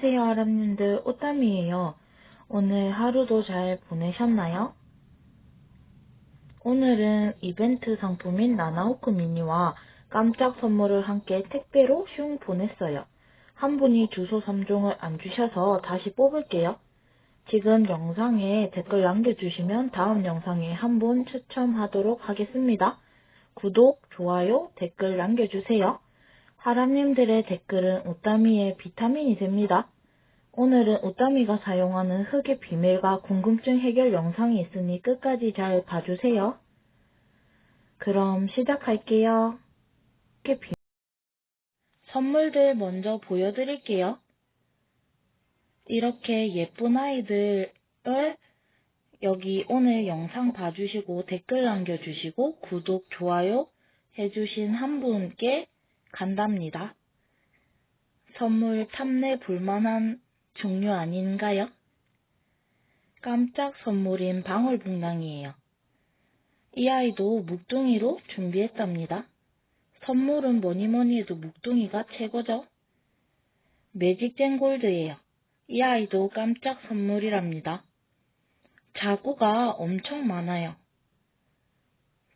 안녕하세요, 아람님들. 오땀이에요. 오늘 하루도 잘 보내셨나요? 오늘은 이벤트 상품인 나나호크 미니와 깜짝 선물을 함께 택배로 슝 보냈어요. 한 분이 주소 3종을 안 주셔서 다시 뽑을게요. 지금 영상에 댓글 남겨주시면 다음 영상에 한 분 추첨하도록 하겠습니다. 구독, 좋아요, 댓글 남겨주세요. 하람님들의 댓글은 오따미의 비타민이 됩니다. 오늘은 오따미가 사용하는 흙의 비밀과 궁금증 해결 영상이 있으니 끝까지 잘 봐주세요. 그럼 시작할게요. 비... 선물들 먼저 보여드릴게요. 이렇게 예쁜 아이들을 여기 오늘 영상 봐주시고 댓글 남겨주시고 구독, 좋아요 해주신 한 분께 간답니다. 선물 탐내 볼만한 종류 아닌가요? 깜짝 선물인 방울복랑이에요. 이 아이도 묵둥이로 준비했답니다. 선물은 뭐니 뭐니 해도 묵둥이가 최고죠. 매직젠 골드예요. 이 아이도 깜짝 선물이랍니다. 자구가 엄청 많아요.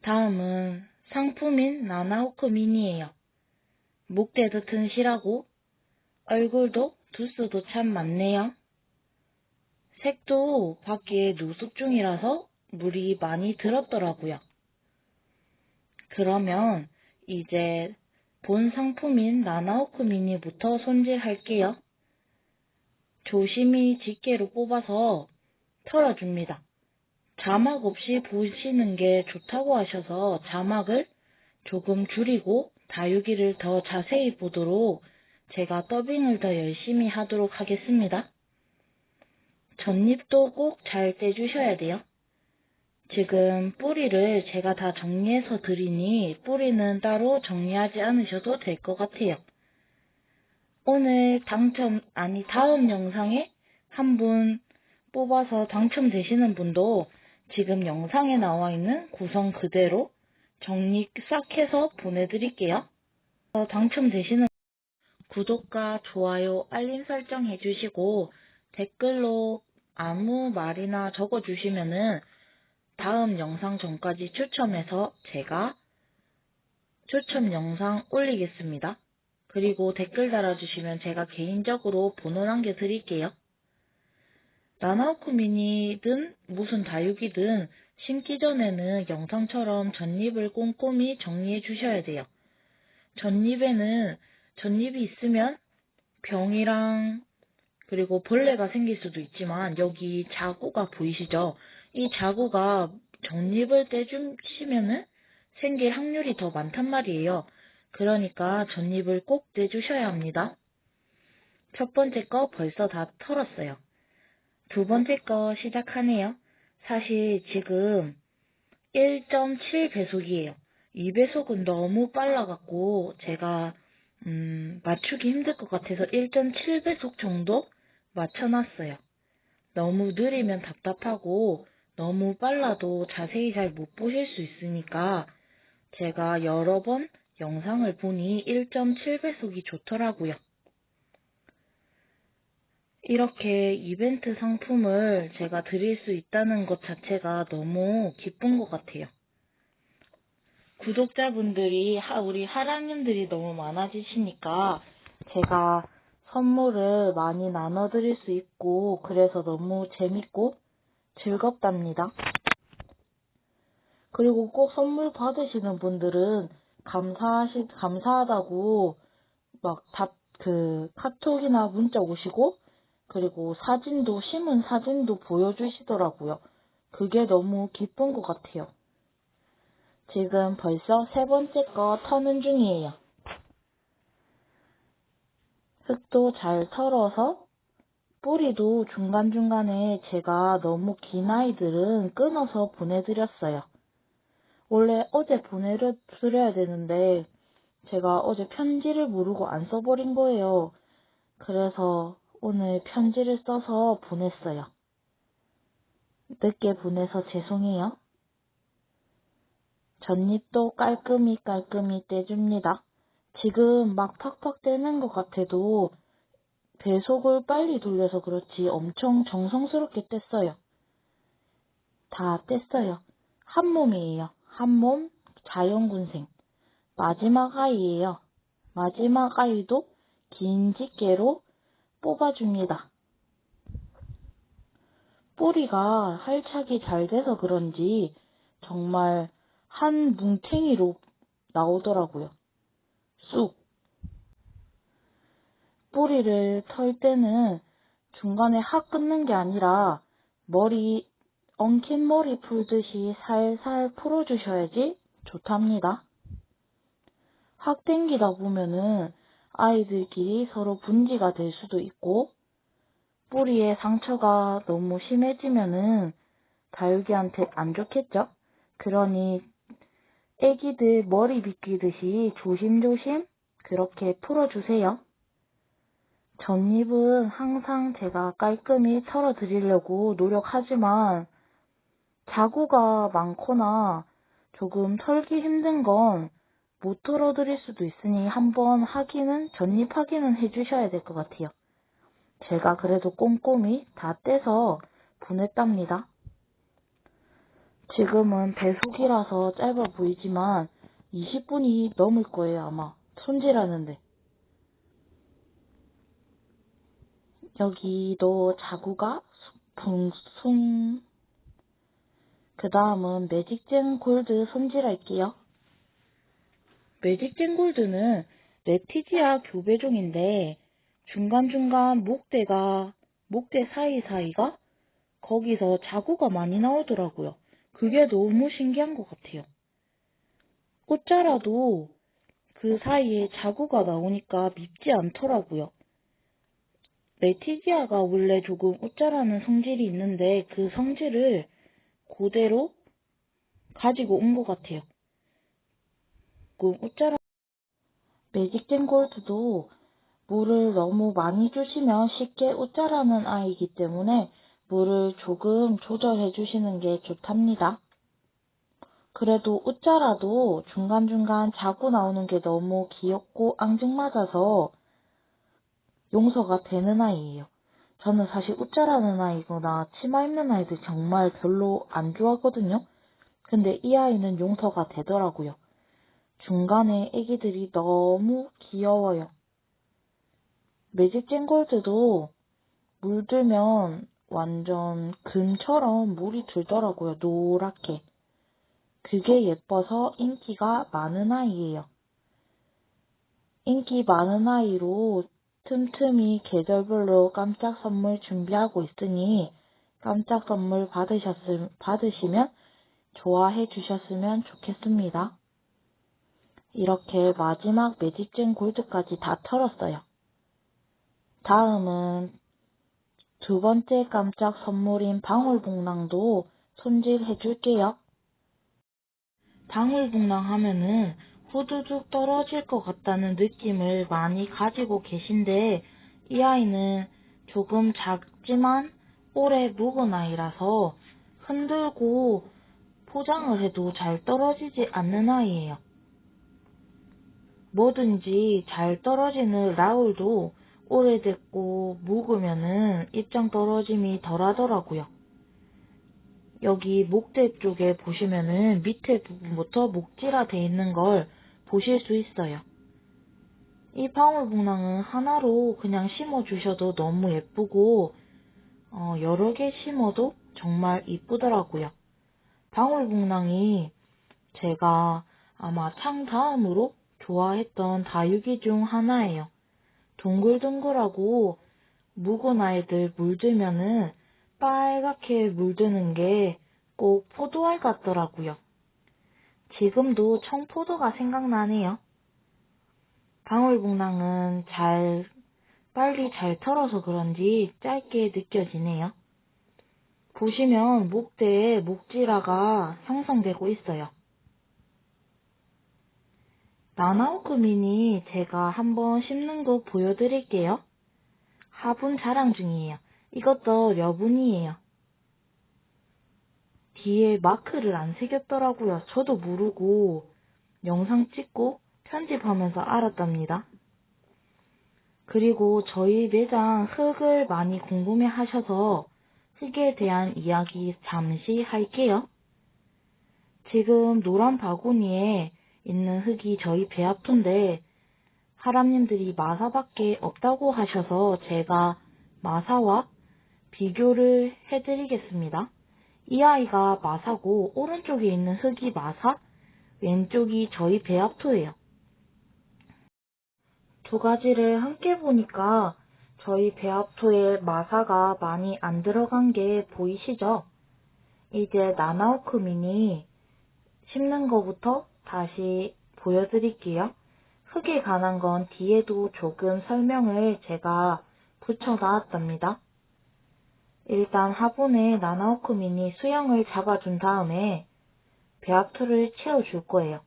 다음은 상품인 나나호크 미니예요. 목대도 튼실하고 얼굴도 두수도 참 많네요. 색도 밖에 누수 중이라서 물이 많이 들었더라고요. 그러면 이제 본 상품인 나나호크 미니부터 손질할게요. 조심히 집게로 뽑아서 털어줍니다. 자막 없이 보시는 게 좋다고 하셔서 자막을 조금 줄이고 다육이를 더 자세히 보도록 제가 더빙을 더 열심히 하도록 하겠습니다. 전잎도 꼭 잘 떼주셔야 돼요. 지금 뿌리를 제가 다 정리해서 드리니 뿌리는 따로 정리하지 않으셔도 될 것 같아요. 오늘 당첨, 아니 다음 영상에 한 분 뽑아서 당첨되시는 분도 지금 영상에 나와 있는 구성 그대로 정리 싹 해서 보내드릴게요. 당첨되시는 구독과 좋아요, 알림 설정 해주시고 댓글로 아무 말이나 적어주시면은 다음 영상 전까지 추첨해서 제가 추첨 영상 올리겠습니다. 그리고 댓글 달아주시면 제가 개인적으로 번호 남겨드릴게요. 나나오쿠미니든 무슨 다육이든 심기 전에는 영상처럼 전잎을 꼼꼼히 정리해 주셔야 돼요. 전잎에는 전잎이 있으면 병이랑 그리고 벌레가 생길 수도 있지만 여기 자구가 보이시죠? 이 자구가 전잎을 떼주시면은 생길 확률이 더 많단 말이에요. 그러니까 전잎을 꼭 떼주셔야 합니다. 첫 번째 거 벌써 다 털었어요. 두 번째 거 시작하네요. 사실 지금 1.7배속이에요. 2배속은 너무 빨라갖고 제가 음, 맞추기 힘들 것 같아서 1.7배속 정도 맞춰놨어요. 너무 느리면 답답하고 너무 빨라도 자세히 잘 못 보실 수 있으니까 제가 여러 번 영상을 보니 1.7배속이 좋더라고요. 이렇게 이벤트 상품을 제가 드릴 수 있다는 것 자체가 너무 기쁜 것 같아요. 구독자분들이, 우리 하라님들이 너무 많아지시니까 제가 선물을 많이 나눠드릴 수 있고, 그래서 너무 재밌고 즐겁답니다. 그리고 꼭 선물 받으시는 분들은 감사하시, 감사하다고 막 답, 그, 카톡이나 문자 오시고, 그리고 사진도, 심은 사진도 보여주시더라고요. 그게 너무 기쁜 것 같아요. 지금 벌써 세 번째 거 터는 중이에요. 흙도 잘 털어서 뿌리도 중간중간에 제가 너무 긴 아이들은 끊어서 보내드렸어요. 원래 어제 보내드려야 되는데 제가 어제 편지를 모르고 안 써버린 거예요. 그래서 오늘 편지를 써서 보냈어요. 늦게 보내서 죄송해요. 전잎도 깔끔히 깔끔히 떼줍니다. 지금 막 팍팍 떼는 것 같아도 배속을 빨리 돌려서 그렇지 엄청 정성스럽게 뗐어요. 다 뗐어요. 한 몸이에요. 한 몸 자연군생. 마지막 아이예요. 마지막 아이도 긴 집게로 뽑아줍니다. 뿌리가 활착이 잘 돼서 그런지 정말 한 뭉탱이로 나오더라고요. 쑥. 뿌리를 털 때는 중간에 확 끊는 게 아니라 머리, 엉킨 머리 풀듯이 살살 풀어주셔야지 좋답니다. 확 당기다 보면은 아이들끼리 서로 분지가 될 수도 있고 뿌리에 상처가 너무 심해지면은 다육이한테 안 좋겠죠? 그러니 애기들 머리 빗기듯이 조심조심 그렇게 풀어주세요. 전잎은 항상 제가 깔끔히 털어드리려고 노력하지만 자구가 많거나 조금 털기 힘든 건 못 털어드릴 수도 있으니 한번 확인은, 전잎 확인은 해주셔야 될 것 같아요. 제가 그래도 꼼꼼히 다 떼서 보냈답니다. 지금은 배속이라서 짧아 보이지만 20분이 넘을 거예요, 아마. 손질하는데. 여기도 자구가 붕숭. 그 다음은 매직젠 골드 손질할게요. 매직젠 골드는 레티지아 교배종인데 중간중간 목대가, 목대 사이사이가 거기서 자구가 많이 나오더라고요. 그게 너무 신기한 것 같아요. 꽃자라도 그 사이에 자구가 나오니까 밉지 않더라고요. 레티지아가 원래 조금 웃자라는 성질이 있는데 그 성질을 그대로 가지고 온 것 같아요. 조금 웃자라 매직젠 골드도 물을 너무 많이 주시면 쉽게 웃자라는 아이이기 때문에 물을 조금 조절해 주시는 게 좋답니다. 그래도 웃자라도 중간중간 자고 나오는 게 너무 귀엽고 앙증맞아서 용서가 되는 아이예요. 저는 사실 웃자라는 아이거나 치마 입는 아이들 정말 별로 안 좋아하거든요. 근데 이 아이는 용서가 되더라고요. 중간에 애기들이 너무 귀여워요. 매직 쨍골드도 물들면 완전 금처럼 물이 들더라고요. 노랗게. 그게 예뻐서 인기가 많은 아이예요. 인기 많은 아이로 틈틈이 계절별로 깜짝 선물 준비하고 있으니 깜짝 선물 받으셨음, 받으시면 좋아해 주셨으면 좋겠습니다. 이렇게 마지막 매직젠 골드까지 다 털었어요. 다음은 두 번째 깜짝 선물인 방울복랑도 손질해 줄게요. 방울복랑 하면은 후두둑 떨어질 것 같다는 느낌을 많이 가지고 계신데 이 아이는 조금 작지만 오래 묵은 아이라서 흔들고 포장을 해도 잘 떨어지지 않는 아이예요. 뭐든지 잘 떨어지는 라울도 오래됐고 묵으면은 입장 떨어짐이 덜 하더라고요. 여기 목대 쪽에 보시면은 밑에 부분부터 목지라 돼 있는 걸 보실 수 있어요. 이 방울복랑은 하나로 그냥 심어주셔도 너무 예쁘고 어, 여러 개 심어도 정말 이쁘더라고요. 방울복랑이 제가 아마 창 다음으로 좋아했던 다육이 중 하나예요. 동글동글하고 묵은 아이들 물들면은 빨갛게 물드는 게 꼭 포도알 같더라고요. 지금도 청포도가 생각나네요. 방울복랑은 잘, 빨리 잘 털어서 그런지 짧게 느껴지네요. 보시면 목대에 목지라가 형성되고 있어요. 나나오크민이 제가 한번 심는 거 보여드릴게요. 화분 자랑 중이에요. 이것도 여분이에요. 뒤에 마크를 안 새겼더라고요. 저도 모르고 영상 찍고 편집하면서 알았답니다. 그리고 저희 매장 흙을 많이 궁금해 하셔서 흙에 대한 이야기 잠시 할게요. 지금 노란 바구니에 있는 흙이 저희 배합토인데 하람님들이 마사밖에 없다고 하셔서 제가 마사와 비교를 해드리겠습니다. 이 아이가 마사고 오른쪽에 있는 흙이 마사, 왼쪽이 저희 배합토예요. 두 가지를 함께 보니까 저희 배합토에 마사가 많이 안 들어간 게 보이시죠? 이제 나나오크 미니 심는 거부터 다시 보여드릴게요. 흙에 관한 건 뒤에도 조금 설명을 제가 붙여 놨답니다. 일단 화분에 나나오크 미니 수영을 잡아준 다음에 배합토를 채워줄 거예요.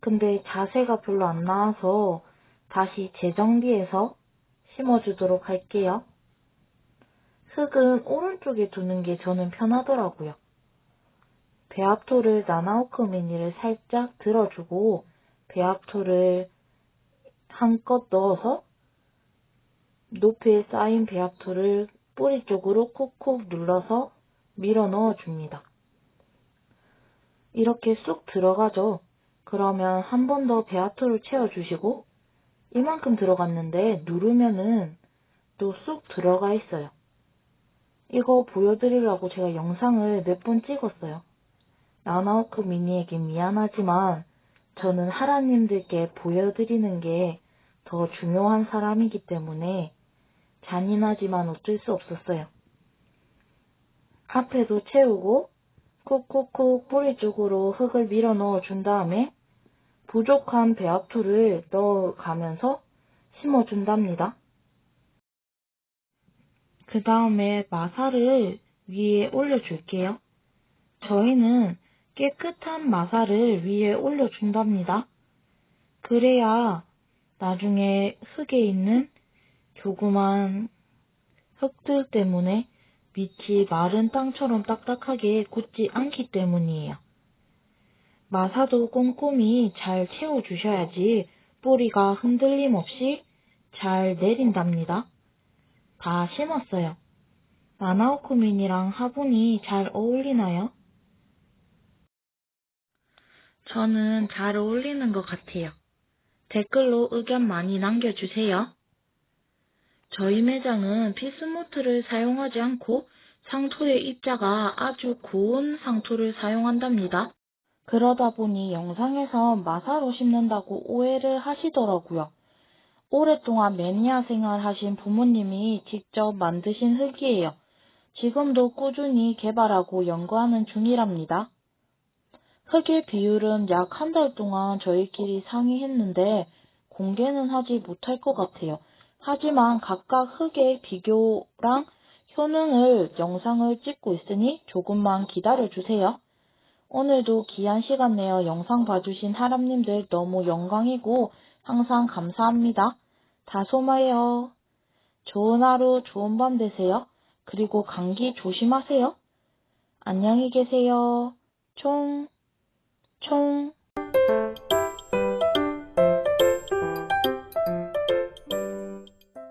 근데 자세가 별로 안 나와서 다시 재정비해서 심어주도록 할게요. 흙은 오른쪽에 두는 게 저는 편하더라고요. 배합토를 나나오크 미니를 살짝 들어주고 배합토를 한껏 넣어서 높이에 쌓인 배합토를 뿌리 쪽으로 콕콕 눌러서 밀어 넣어 줍니다. 이렇게 쑥 들어가죠. 그러면 한 번 더 배합토를 채워 주시고 이만큼 들어갔는데 누르면은 또 쑥 들어가 있어요. 이거 보여드리려고 제가 영상을 몇 번 찍었어요. 나나오크 미니에게 미안하지만 저는 하라님들께 보여드리는 게 더 중요한 사람이기 때문에 잔인하지만 어쩔 수 없었어요. 앞에도 채우고 콕콕콕 뿌리 쪽으로 흙을 밀어 넣어 준 다음에 부족한 배합토를 넣어가면서 심어 준답니다. 그 다음에 마사를 위에 올려줄게요. 저희는 깨끗한 마사를 위에 올려준답니다. 그래야 나중에 흙에 있는 조그만 흙들 때문에 밑이 마른 땅처럼 딱딱하게 굳지 않기 때문이에요. 마사도 꼼꼼히 잘 채워주셔야지 뿌리가 흔들림 없이 잘 내린답니다. 다 심었어요. 나나오쿠민이랑 화분이 잘 어울리나요? 저는 잘 어울리는 것 같아요. 댓글로 의견 많이 남겨주세요. 저희 매장은 피스모트를 사용하지 않고 상토의 입자가 아주 고운 상토를 사용한답니다. 그러다 보니 영상에서 마사로 심는다고 오해를 하시더라고요. 오랫동안 매니아 생활 하신 부모님이 직접 만드신 흙이에요. 지금도 꾸준히 개발하고 연구하는 중이랍니다. 흙의 비율은 약 한 달 동안 저희끼리 상의했는데 공개는 하지 못할 것 같아요. 하지만 각각 흙의 비교랑 효능을 영상을 찍고 있으니 조금만 기다려주세요. 오늘도 귀한 시간 내어 영상 봐주신 하람님들 너무 영광이고 항상 감사합니다. 다소마예요. 좋은 하루, 좋은 밤 되세요. 그리고 감기 조심하세요. 안녕히 계세요. 총, 총.